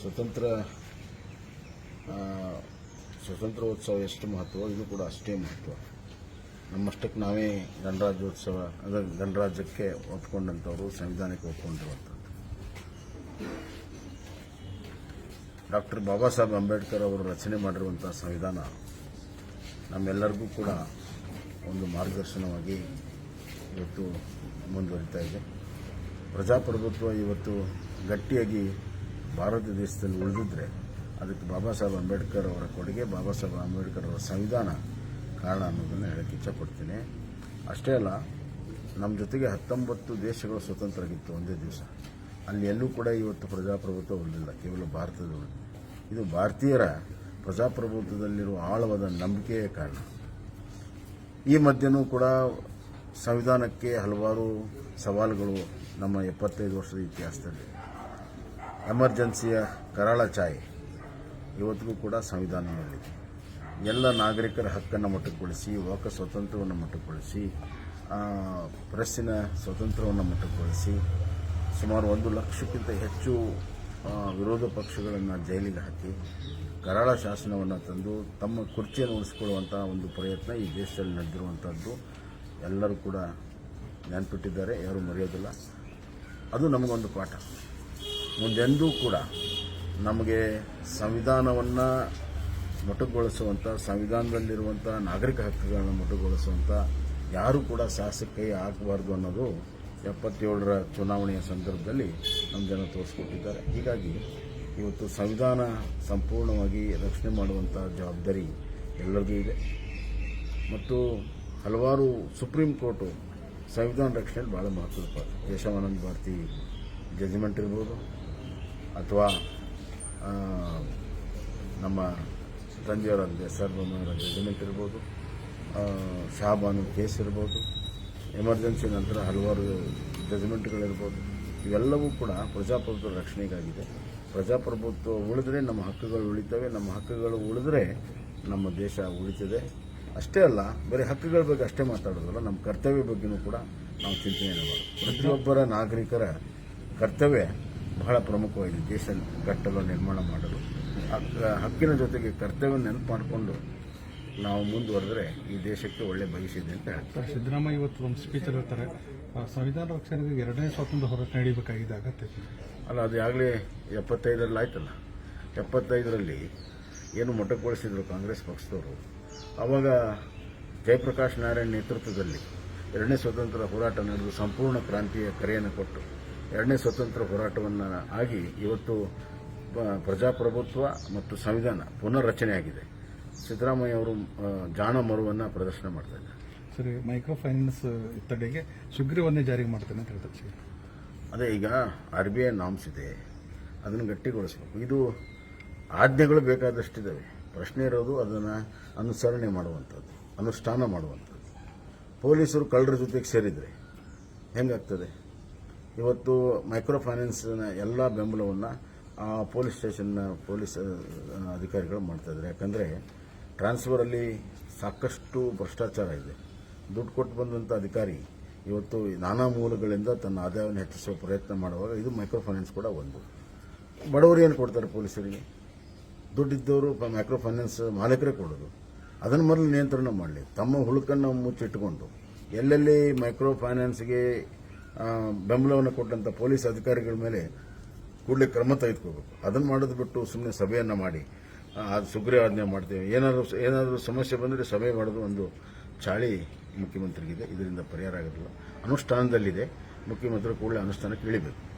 ಸ್ವತಂತ್ರ ಸ್ವತಂತ್ರೋತ್ಸವ ಎಷ್ಟು ಮಹತ್ವ? ಇದು ಕೂಡ ಅಷ್ಟೇ ಮಹತ್ವ. ನಮ್ಮಷ್ಟಕ್ಕೆ ನಾವೇ ಗಣರಾಜ್ಯೋತ್ಸವ ಅಂದರೆ ಗಣರಾಜ್ಯಕ್ಕೆ ಒಪ್ಕೊಂಡಂಥವ್ರು, ಸಂವಿಧಾನಕ್ಕೆ ಒಪ್ಕೊಂಡಿರುವಂಥದ್ದು. ಡಾಕ್ಟರ್ ಬಾಬಾ ಸಾಹೇಬ್ ಅಂಬೇಡ್ಕರ್ ಅವರು ರಚನೆ ಮಾಡಿರುವಂಥ ಸಂವಿಧಾನ ನಮ್ಮೆಲ್ಲರಿಗೂ ಕೂಡ ಒಂದು ಮಾರ್ಗದರ್ಶನವಾಗಿ ಇವತ್ತು ಮುಂದುವರಿತಾ ಇದೆ. ಪ್ರಜಾಪ್ರಭುತ್ವ ಇವತ್ತು ಗಟ್ಟಿಯಾಗಿ ಭಾರತ ದೇಶದಲ್ಲಿ ಉಳಿದಿದ್ರೆ ಅದಕ್ಕೆ ಬಾಬಾ ಸಾಹೇಬ್ ಅಂಬೇಡ್ಕರ್ ಅವರ ಕೊಡುಗೆ, ಬಾಬಾ ಸಾಹೇಬ್ ಅಂಬೇಡ್ಕರ್ ಅವರ ಸಂವಿಧಾನ ಕಾರಣ ಅನ್ನೋದನ್ನು ಹೇಳಕ್ಕೆ ಇಚ್ಛಪಡ್ತೀನಿ ಅಷ್ಟೇ ಅಲ್ಲ ನಮ್ಮ ಜೊತೆಗೆ ಹತ್ತೊಂಬತ್ತು ದೇಶಗಳು ಸ್ವತಂತ್ರ ಆಗಿತ್ತು ಒಂದೇ ದಿವಸ. ಅಲ್ಲಿ ಎಲ್ಲೂ ಕೂಡ ಇವತ್ತು ಪ್ರಜಾಪ್ರಭುತ್ವ ಉಳಿದಿಲ್ಲ ಕೇವಲ ಭಾರತದಲ್ಲಿ ಇದು ಭಾರತೀಯರ ಪ್ರಜಾಪ್ರಭುತ್ವದಲ್ಲಿರುವ ಆಳವಾದ ನಂಬಿಕೆಯ ಕಾರಣ. ಈ ಮಧ್ಯನೂ ಕೂಡ ಸಂವಿಧಾನಕ್ಕೆ ಹಲವಾರು ಸವಾಲುಗಳು ನಮ್ಮ ಎಪ್ಪತ್ತೈದು ವರ್ಷದ ಇತಿಹಾಸದಲ್ಲಿ ಎಮರ್ಜೆನ್ಸಿಯ ಕರಾಳ ಛಾಯೆ. ಇವತ್ತಿಗೂ ಕೂಡ ಸಂವಿಧಾನದಲ್ಲಿ ಎಲ್ಲ ನಾಗರಿಕರ ಹಕ್ಕನ್ನು ಮುಟ್ಟುಗೊಳಿಸಿ ವಾಕ ಸ್ವಾತಂತ್ರ್ಯವನ್ನು ಮುಟ್ಟುಗೊಳಿಸಿ ಆ, ಪ್ರೆಸ್ಸಿನ ಸ್ವಾತಂತ್ರ್ಯವನ್ನು ಮುಟ್ಟುಗೊಳಿಸಿ ಸುಮಾರು ಒಂದು ಲಕ್ಷಕ್ಕಿಂತ ಹೆಚ್ಚು ವಿರೋಧ ಪಕ್ಷಗಳನ್ನು ಜೈಲಿಗೆ ಹಾಕಿ ಕರಾಳ ಶಾಸನವನ್ನು ತಂದು ತಮ್ಮ ಕುರ್ಚಿಯನ್ನು ಉಳಿಸ್ಕೊಳ್ಳುವಂಥ ಒಂದು ಪ್ರಯತ್ನ ಈ ದೇಶದಲ್ಲಿ ನಡೆದಿರುವಂಥದ್ದು ಎಲ್ಲರೂ ಕೂಡ ನೆನಪಿಟ್ಟಿದ್ದಾರೆ ಯಾರೂ ಮರೆಯೋದಿಲ್ಲ. ಅದು ನಮಗೊಂದು ಪಾಠ. ಮುಂದೆಂದೂ ಕೂಡ ನಮಗೆ ಸಂವಿಧಾನವನ್ನು ಮೊಟಕುಗೊಳಿಸುವಂಥ ಸಂವಿಧಾನದಲ್ಲಿರುವಂಥ ನಾಗರಿಕ ಹಕ್ಕುಗಳನ್ನು ಮೊಟಕುಗೊಳಿಸುವಂಥ ಯಾರೂ ಕೂಡ ಶಾಸಕ ಹಾಕಬಾರ್ದು ಅನ್ನೋದು ಎಪ್ಪತ್ತೇಳರ ಚುನಾವಣೆಯ ಸಂದರ್ಭದಲ್ಲಿ ನಮ್ಮ ಜನ ತೋರಿಸ್ಕೊಟ್ಟಿದ್ದಾರೆ. ಹೀಗಾಗಿ ಇವತ್ತು ಸಂವಿಧಾನ ಸಂಪೂರ್ಣವಾಗಿ ರಕ್ಷಣೆ ಮಾಡುವಂಥ ಜವಾಬ್ದಾರಿ ಎಲ್ಲರಿಗೂ ಇದೆ. ಮತ್ತು ಹಲವಾರು ಸುಪ್ರೀಂ ಕೋರ್ಟು ಸಂವಿಧಾನ ರಕ್ಷಣೆಯಲ್ಲಿ ಭಾಳ ಮಹತ್ವದ ಪಾತ್ರ. ಕೇಶವಾನಂದ ಭಾರತಿ ಜಜ್ಮೆಂಟ್ ಇರ್ಬೋದು ಅಥವಾ ನಮ್ಮ ತಂದೆಯವರ ಆರ್ ಬೊಮ್ಮಾಯಿಯವರ ಜಜ್ಮೆಂಟ್ ಇರ್ಬೋದು ಆ, ಶಹಾಬಾನು ಕೇಸ್ ಇರ್ಬೋದು ಎಮರ್ಜೆನ್ಸಿ ನಂತರ ಹಲವಾರು ಜಜ್ಮೆಂಟ್ಗಳಿರ್ಬೋದು ಇವೆಲ್ಲವೂ ಕೂಡ ಪ್ರಜಾಪ್ರಭುತ್ವ ರಕ್ಷಣೆಗಾಗಿದೆ. ಪ್ರಜಾಪ್ರಭುತ್ವ ಉಳಿದ್ರೆ ನಮ್ಮ ಹಕ್ಕುಗಳು ಉಳಿತವೆ ನಮ್ಮ ಹಕ್ಕುಗಳು ಉಳಿದ್ರೆ ನಮ್ಮ ದೇಶ ಉಳಿತದೆ. ಅಷ್ಟೇ ಅಲ್ಲ ಬರೀ ಹಕ್ಕುಗಳ ಬಗ್ಗೆ ಅಷ್ಟೇ ಮಾತಾಡೋದಲ್ಲ ನಮ್ಮ ಕರ್ತವ್ಯ ಬಗ್ಗೆನೂ ಕೂಡ ನಾವು ಚಿಂತನೆ ಮಾಡೋದು ಪ್ರತಿಯೊಬ್ಬರ ನಾಗರಿಕರ ಕರ್ತವ್ಯ ಬಹಳ ಪ್ರಮುಖವಾಗಿದೆ ದೇಶ ಕಟ್ಟಲು ನಿರ್ಮಾಣ ಮಾಡಲು ಹಕ್ಕ- ಹಕ್ಕಿನ ಜೊತೆಗೆ ಕರ್ತವ್ಯ ನೆನಪು ಮಾಡಿಕೊಂಡು ನಾವು ಮುಂದುವರೆದ್ರೆ ಈ ದೇಶಕ್ಕೆ ಒಳ್ಳೆ ಭವಿಷ್ಯ ಇದೆ ಅಂತ ಹೇಳ್ತಾರೆ ಸಿದ್ದರಾಮಯ್ಯ ಇವತ್ತು ಒಂದು ಸ್ಪೀಚ್ ಹೇಳ್ತಾರೆ ಸಂವಿಧಾನ ರಕ್ಷಣೆಗೆ ಎರಡನೇ ಸ್ವಾತಂತ್ರ್ಯ ಹೋರಾಟ ನಡೀಬೇಕಾಗಿದೆ ಅಗತ್ಯ ಅಲ್ಲ ಅದು ಆಗಲೇ ಎಪ್ಪತ್ತೈದರಲ್ಲಿ ಆಯ್ತಲ್ಲ. ಎಪ್ಪತ್ತೈದರಲ್ಲಿ ಏನು ಮೊಟಕುಗೊಳಿಸಿದ್ರು ಕಾಂಗ್ರೆಸ್ ಪಕ್ಷದವರು. ಆವಾಗ ಜಯಪ್ರಕಾಶ್ ನಾರಾಯಣ್ ನೇತೃತ್ವದಲ್ಲಿ ಎರಡನೇ ಸ್ವಾತಂತ್ರ್ಯ ಹೋರಾಟ ನಡೆದು ಸಂಪೂರ್ಣ ಕ್ರಾಂತಿಯ ಕರೆಯನ್ನು ಕೊಟ್ಟು ಎರಡನೇ ಸ್ವತಂತ್ರ ಹೋರಾಟವನ್ನು ಆಗಿ ಇವತ್ತು ಪ್ರಜಾಪ್ರಭುತ್ವ ಮತ್ತು ಸಂವಿಧಾನ ಪುನರ್ರಚನೆ ಆಗಿದೆ ಸಿದ್ದರಾಮಯ್ಯ ಅವರು ಜಾಣ ಮರುವನ್ನು ಪ್ರದರ್ಶನ ಮಾಡ್ತಾ ಇದ್ದಾರೆ. ಸರಿ ಮೈಕ್ರೋ ಫೈನಾನ್ಸ್ ತಡೆಗೆ ಸುಗ್ರೀವನ್ನೇ ಜಾರಿಗೆ ಮಾಡ್ತೇನೆ ಅಂತ ಹೇಳ್ತಾರೆ ಸರ್. ಅದೇ ಈಗ ಆರ್ ಬಿ ಐ ನಾಮ್ಸ್ ಇದೆ. ಅದನ್ನು ಗಟ್ಟಿಗೊಳಿಸಬೇಕು. ಇದು ಆಜ್ಞೆಗಳು ಬೇಕಾದಷ್ಟಿದ್ದಾವೆ ಪ್ರಶ್ನೆ ಇರೋದು ಅದನ್ನು ಅನುಸರಣೆ ಮಾಡುವಂಥದ್ದು ಅನುಷ್ಠಾನ ಮಾಡುವಂಥದ್ದು. ಪೊಲೀಸರು ಕಳ್ಳರ ಜೊತೆಗೆ ಸೇರಿದರೆ ಹೆಂಗಾಗ್ತದೆ? ಇವತ್ತು ಮೈಕ್ರೋ ಫೈನಾನ್ಸ್ನ ಎಲ್ಲ ಬೆಂಬಲವನ್ನು ಆ ಪೊಲೀಸ್ ಸ್ಟೇಷನ್ನ ಪೊಲೀಸ್ ಅಧಿಕಾರಿಗಳು ಮಾಡ್ತಾ ಇದ್ದಾರೆ. ಯಾಕಂದರೆ ಟ್ರಾನ್ಸ್ಫರಲ್ಲಿ ಸಾಕಷ್ಟು ಭ್ರಷ್ಟಾಚಾರ ಇದೆ. ದುಡ್ಡು ಕೊಟ್ಟು ಬಂದಂಥ ಅಧಿಕಾರಿ ಇವತ್ತು ನಾನಾ ಮೂಲಗಳಿಂದ ತನ್ನ ಆದಾಯವನ್ನು ಹೆಚ್ಚಿಸುವ ಪ್ರಯತ್ನ ಮಾಡುವಾಗ ಇದು ಮೈಕ್ರೋ ಫೈನಾನ್ಸ್ ಕೂಡ ಒಂದು. ಬಡವರು ಏನು ಕೊಡ್ತಾರೆ ಪೊಲೀಸರಿಗೆ? ದುಡ್ಡಿದ್ದವರು ಮೈಕ್ರೋ ಫೈನಾನ್ಸ್ ಮಾಲೀಕರೇ ಕೊಡೋದು. ಅದನ್ನು ಮೊದಲು ನಿಯಂತ್ರಣ ಮಾಡಲಿ. ತಮ್ಮ ಹುಳುಕನ್ನು ಮುಚ್ಚಿಟ್ಟುಕೊಂಡು ಎಲ್ಲೆಲ್ಲಿ ಮೈಕ್ರೋ ಫೈನಾನ್ಸ್ಗೆ ಬೆಂಬಲವನ್ನು ಕೊಟ್ಟಂಥ ಪೊಲೀಸ್ ಅಧಿಕಾರಿಗಳ ಮೇಲೆ ಕೂಡಲೇ ಕ್ರಮ ತೆಗೆದುಕೋಬೇಕು. ಅದನ್ನು ಮಾಡೋದು ಬಿಟ್ಟು ಸುಮ್ಮನೆ ಸಭೆಯನ್ನು ಮಾಡಿ ಅದು ಸುಗ್ರೀವಾಜ್ಞೆ ಮಾಡ್ತೇವೆ. ಏನಾದರೂ ಏನಾದರೂ ಸಮಸ್ಯೆ ಬಂದರೆ ಸಭೆ ಮಾಡೋದು ಒಂದು ಚಾಳಿ ಮುಖ್ಯಮಂತ್ರಿಗಿದೆ. ಇದರಿಂದ ಪರಿಹಾರ ಆಗೋದಿಲ್ಲ. ಅನುಷ್ಠಾನದಲ್ಲಿದೆ. ಮುಖ್ಯಮಂತ್ರಿ ಕೂಡಲೇ ಅನುಷ್ಠಾನಕ್ಕೆ ಇಳಿಬೇಕು.